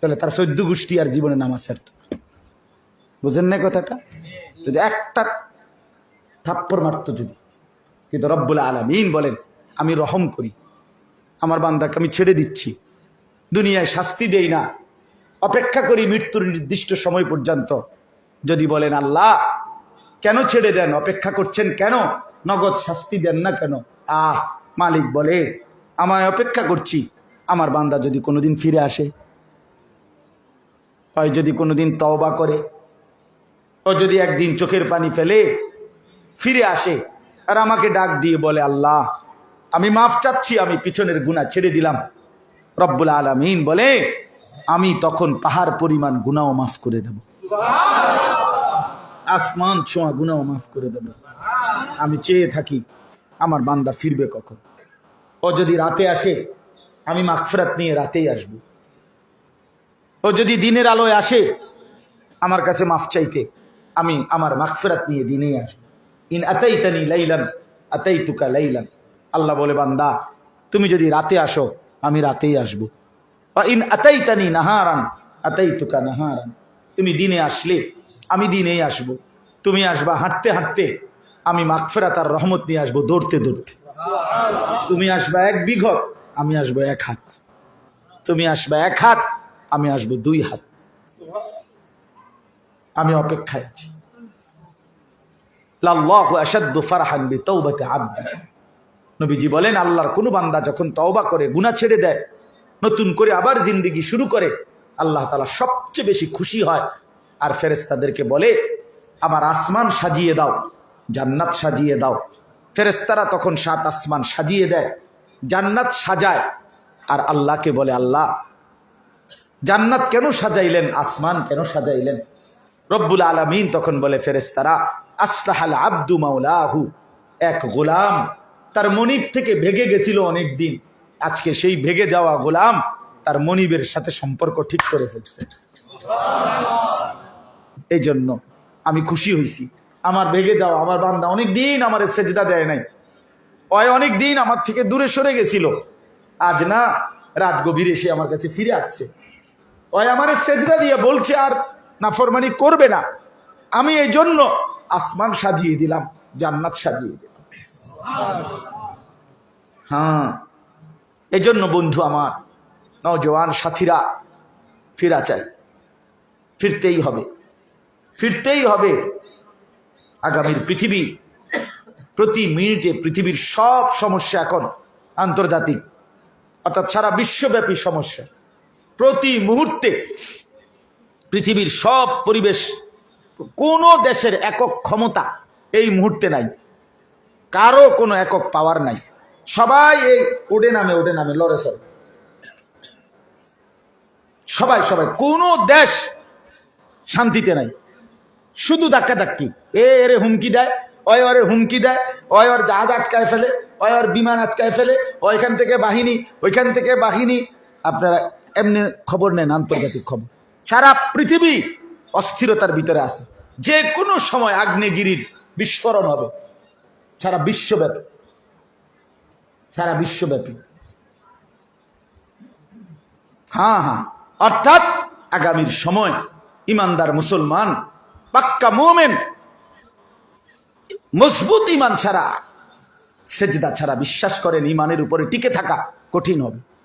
তাহলে তার সদ্য গোষ্ঠী আর জীবনে নামাজ ছাড়ত। বুঝেন না কথাটা? যদি একটা থাপ্পর মারত যদি, কিন্তু রব্বুল আলমিন বলেন, আমি রহম করি, আমার বান্দাকে আমি ছেড়ে দিচ্ছি, দুনিয়ায় শাস্তি দেই না, অপেক্ষা করি মৃত্যুর নির্দিষ্ট সময় পর্যন্ত, যদি বলেন, আল্লাহ, কেন ছেড়ে দেন, অপেক্ষা করছেন কেন, নগদ শাস্তি দেন না কেন? আহ, মালিক বলে, আমায় অপেক্ষা করছি, আমার বান্দা যদি কোনোদিন ফিরে আসে হয় যদি কোনোদিন তওবা করে ও যদি একদিন চোখের পানি ফেলে ফিরে আসে আর আমাকে ডাক দিয়ে বলে আল্লাহ আমি মাফ চাচ্ছি আমি পিছনের গুণা ছেড়ে দিলাম। রব্বুল আলমিন বলে আমি তখন পাহাড় পরিমাণ গুণাও মাফ করে দেব। আসমান ছোঁয়া গুণাও মাফ করে দেব। আমি চেয়ে থাকি আমার বান্দা ফিরবে কখন। ও যদি রাতে আসে আমি মাগফিরাত নিয়ে রাতেই আসব। ও যদি দিনের আলোয় আসে, আমার কাছে মাফ চাইতে, আমি আমার মাগফিরাত নিয়ে দিনেই আসব। ইন আতাইতানি লাইলান, আতাইতুকা লাইলান। আল্লাহ বলে, বান্দা, তুমি যদি রাতে আসো, আমি রাতেই আসব। ইন আতাইতানি নাহারান, আতাইতুকা নাহারান। তুমি দিনে আসলে, আমি দিনেই আসব। তুমি আসবা হাঁটতে হাঁটতে, আমি মাগফিরাত আর রহমত নিয়ে আসব দৌড়তে দৌড়তে। তুমি আসবা এক বিঘত, আমি আসব এক হাত। তুমি আসবা এক হাত আমি আসব দুই হাত। আমি অপেক্ষায় আছি। নবীজি বলেন, আল্লাহর কোনো বান্দা যখন তওবা করে, গুনাহ ছেড়ে দেয়, নতুন করে আবার জিন্দেগি শুরু করে, আল্লাহ তাআলা সবচেয়ে বেশি খুশি হয়। আর ফেরেশতাদেরকে বলে, আমার আসমান সাজিয়ে দাও, জান্নাত সাজিয়ে দাও। ফেরেশতারা তখন সাত আসমান সাজিয়ে দেয়, জান্নাত সাজায়। আর আল্লাহকে বলে, আল্লাহ জান্নাত কেন সাজাইলেন? আসমান কেন সাজাইলেন? রব্বুল আলমিন তখন বলে ফেরেস্তারা আসলাহাল আব্দু মাওলাহু। এক গোলাম তার মনিব থেকে ভেগে গেছিল অনেক দিন আজকে সেই ভেগে যাওয়া গোলাম তার মনিবের সাথে সম্পর্ক ঠিক করে ফেলছে। এই জন্য আমি খুশি হয়েছি আমার ভেগে যাওয়া, আমার বান্দা অনেক দিন আমার সেজদা দেয় নাই। অয় অনেক দিন আমার থেকে দূরে সরে গেছিল। আজ না, রাত গভীরে এসে আমার কাছে ফিরে আসছে। ওই আমার সেজদা দিয়ে বলছে আর নাফরমানি করবে না। আমি এই জন্য আসমান সাজিয়ে দিলাম, জান্নাত সাজিয়ে দিলাম। হ্যাঁ এই জন্য বন্ধু আমার নজওয়ান সাথীরা ফিরা চাই। ফিরতেই হবে। ফিরতেই হবে। আগামীর পৃথিবী, প্রতি মিনিটে পৃথিবীর সব সমস্যা এখন আন্তর্জাতিক, অর্থাৎ সারা বিশ্বব্যাপী সমস্যা। প্রতি মুহূর্তে পৃথিবীর সব পরিবেশ, কোনো দেশের একক ক্ষমতা এই মুহূর্তে নাই। কারও কোনো একক পাওয়ার নাই। সবাই এই ওডে নামে ওডে নামে, লড়ে সরে সবাই সবাই, কোনো দেশ শান্তিতে নাই। শুধু ধাক্কা ধাক্কি এ, এরে হুমকি দেয় অয় ওরে হুমকি দেয়, ওই ওর জাহাজ আটকায় ফেলে, ওই ওর বিমান আটকায় ফেলে, ওইখান থেকে বাহিনী, ওইখান থেকে বাহিনী। আপনারা এমনি খবর নেন, আন্তর্জাতিক খবর। সারা পৃথিবী অস্থিরতার ভিতরে আছে। যে কোনো সময় আগ্নেয়গিরির বিস্ফোরণ হবে। সারা বিশ্বব্যাপী। সারা বিশ্বব্যাপী। হ্যাঁ হ্যাঁ। অর্থাৎ আগামীর সময় ইমানদার মুসলমান, পাক্কা মোমেন, মজবুত ইমান ছাড়া, সেজদা ছাড়া বিশ্বাস করেন, ইমানের উপরে টিকে থাকা কঠিন হবে।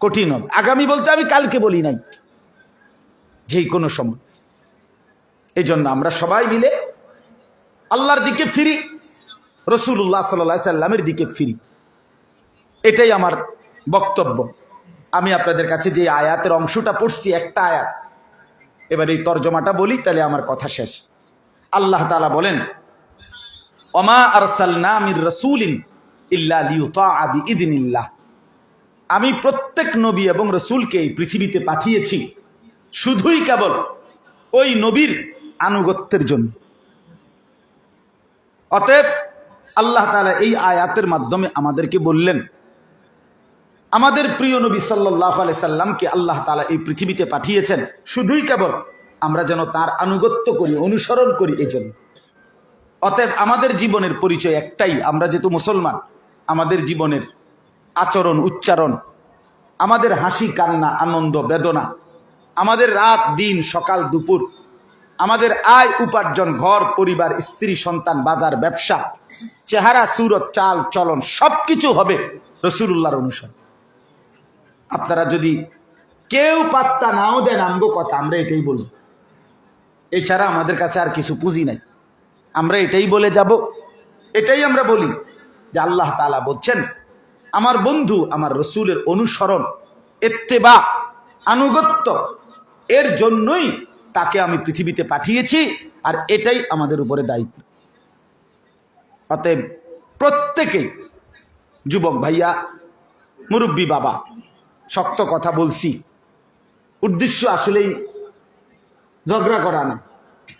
কঠিন হবে। আগামী বলতে আমি কালকে বলি নাই। যেই কোনো সময়। এই জন্য আমরা সবাই মিলে আল্লাহর দিকে ফিরি রসুল্লাহ সাল্লা সাল্লামের দিকে ফিরি। এটাই আমার বক্তব্য। আমি আপনাদের কাছে যে আয়াতের অংশটা পড়ছি, একটা আয়াত। এবার এই তর্জমাটা বলি, তাহলে আমার কথা শেষ। আল্লাহ তালা বলেন অমা আরসালনা মির রসুলিন ইল্লা লিউতা বিইদিনিল্লাহ। আমি প্রত্যেক নবী এবং রসুলকে এই পৃথিবীতে পাঠিয়েছি। শুধুই কেবল ওই নবীর আনুগত্যের জন্য। অতএব আল্লাহ তালা এই আয়াতের মাধ্যমে আমাদেরকে বললেন, আমাদের প্রিয় নবী সাল্লাহ আলি সাল্লামকে আল্লাহ তালা এই পৃথিবীতে পাঠিয়েছেন। শুধুই কেবল আমরা যেন তার আনুগত্য করি, অনুসরণ করি এই জন্য অতএব আমাদের জীবনের পরিচয় একটাই, আমরা যেহেতু মুসলমান, আমাদের জীবনের আচরণ, উচ্চারণ। আমাদের হাসি, কান্না, আনন্দ, বেদনা। আমাদের রাত, দিন, সকাল, দুপুর। আমাদের আয়, উপার্জন, ঘর, পরিবার, স্ত্রী, সন্তান, বাজার, ব্যবসা। চেহারা, সুরত, চাল, চলন সব কিছু হবে রসুল্লাহর অনুসরণ। আপনারা যদি কেউ পাত্তা নাও দেন আমগো কথা, আমরা এটাই বলি। এছাড়া আমাদের কাছে আর কিছু পুঁজি নাই। আমরা এটাই বলে যাব, এটাই আমরা বলি যে আল্লাহ তালা বলছেন আমার বন্ধু, আমার রসুলের অনুসরণ, এত্তেবা, আনুগত্য, এর জন্যই তাকে আমি পৃথিবীতে পাঠিয়েছি, আর এটাই আমাদের উপরে দায়িত্ব। অতএব প্রত্যেকেই, যুবক ভাইয়া, মুরব্বী বাবা, শক্ত কথা বলছি। উদ্দেশ্য আসলেই ঝগড়া করা না।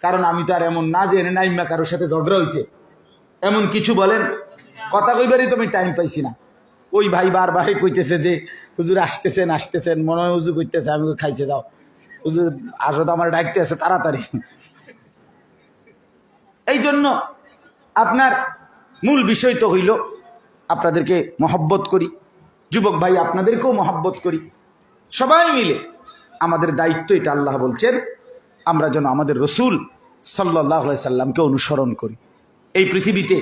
কারণ আমি তো আর এমন না যে নাইমা কারোর সাথে ঝগড়া হয়েছে এমন কিছু বলেন, কথা কইবারই তো আমি টাইম পাইছি না। ওই ভাই বারবারই কইতেছে যে, হুজুর আসতেছেন আসতেছেন, মনে হয় হুজুর কইতেছে আমি খাইছে, যাও। হুজুর আসো তো আমার ডাকতে আছে, তাড়াতাড়ি। এই জন্য আপনার মূল বিষয় তো হইল, আপনাদেরকে মহব্বত করি, যুবক ভাই আপনাদেরকেও মহব্বত করি। সবাই মিলে আমাদের দায়িত্ব এটা আল্লাহ বলছেন, আমরা যেন আমাদের রসুল সাল্লাহ সাল্লামকে অনুসরণ করি। এই পৃথিবীতে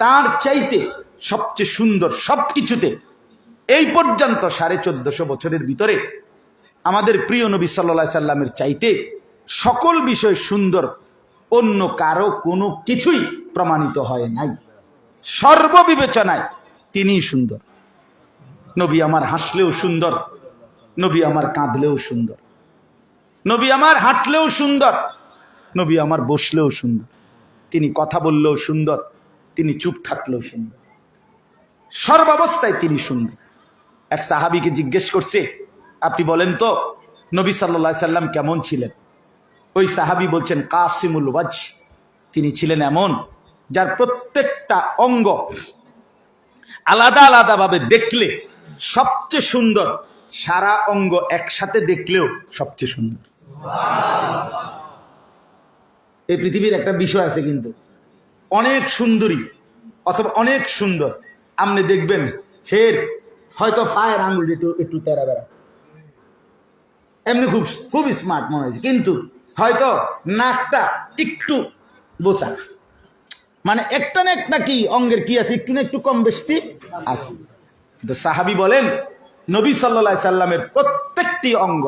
তার চাইতে সবচেয়ে সুন্দর সব কিছুতে এই পর্যন্ত সাড়ে চোদ্দশো বছরের ভিতরে আমাদের প্রিয় নবী সাল্লা সাল্লামের চাইতে সকল বিষয় সুন্দর, অন্য কারও কোনো কিছুই প্রমাণিত হয় নাই। সর্ববিবেচনায় তিনিই সুন্দর। নবী আমার হাসলেও সুন্দর, নবী আমার কাঁদলেও সুন্দর। নবী আমার হাঁটলেও সুন্দর, নবী আমার বসলেও সুন্দর। তিনি কথা বললেও সুন্দর, তিনি চুপ থাকলেও সুন্দর। সর্বাবস্থায় তিনি সুন্দর। এক সাহাবিকে জিজ্ঞেস করছে, আপনি বলেন তো, নবী সাল্লা সাল্লাম কেমন ছিলেন? ওই সাহাবি বলছেন, কাসিমুল ওয়াজ তিনি ছিলেন এমন যার প্রত্যেকটা অঙ্গ আলাদা আলাদাভাবে দেখলে সবচেয়ে সুন্দর, সারা অঙ্গ একসাথে দেখলেও সবচেয়ে সুন্দর। এই পৃথিবীর একটা বিষয় আছে কিন্তু, অনেক সুন্দরী অথবা অনেক সুন্দর। আপনি দেখবেন, হের, হয়তো ফায়ের আঙুল একটু একটু তেরা বেড়া। এমনি খুব খুব স্মার্ট মনে হয়েছে। কিন্তু হয়তো নাকটা একটু বোচা। মানে একটা না একটা কি, অঙ্গের কি আছে, একটু না একটু কম বেশি আছে। কিন্তু সাহাবি বলেন, নবী সাল্লা সাল্লামের প্রত্যেকটি অঙ্গ।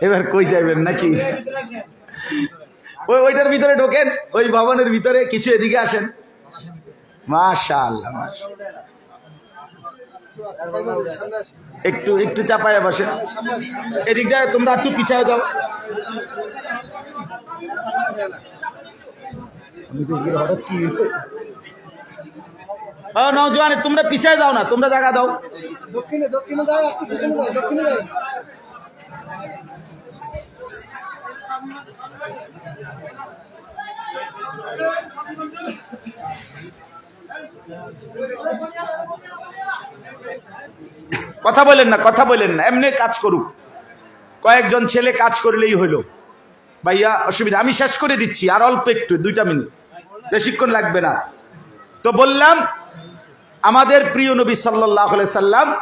এবার কই যাইবেন নাকি? ওই, ওইটার ভিতরে ঢোকেন, ওই ভবনের ভিতরে কিছু এদিকে আসেন। মাশা একটু একটু চাপায় বসেন। এদিক দিয়ে তোমরা একটু পিছায় যাও। নৌজওয়ান তোমরা পিছায় যাও না, তোমরা জায়গা দাও। দক্ষিণে দক্ষিণে পিছনে দক্ষিণে যায়। কথা বলেন না, কথা বলেন না। এমনি কাজ করুক। কয়েকজন ছেলে কাজ করলেই হইল। ভাইয়া, অসুবিধা। আমি শেষ করে দিচ্ছি, আর অল্প একটু, দুইটা মিনিট। বেশিক্ষণ লাগবে না। তো বললাম, আমাদের প্রিয় নবী সাল্লাহ সাল্লাম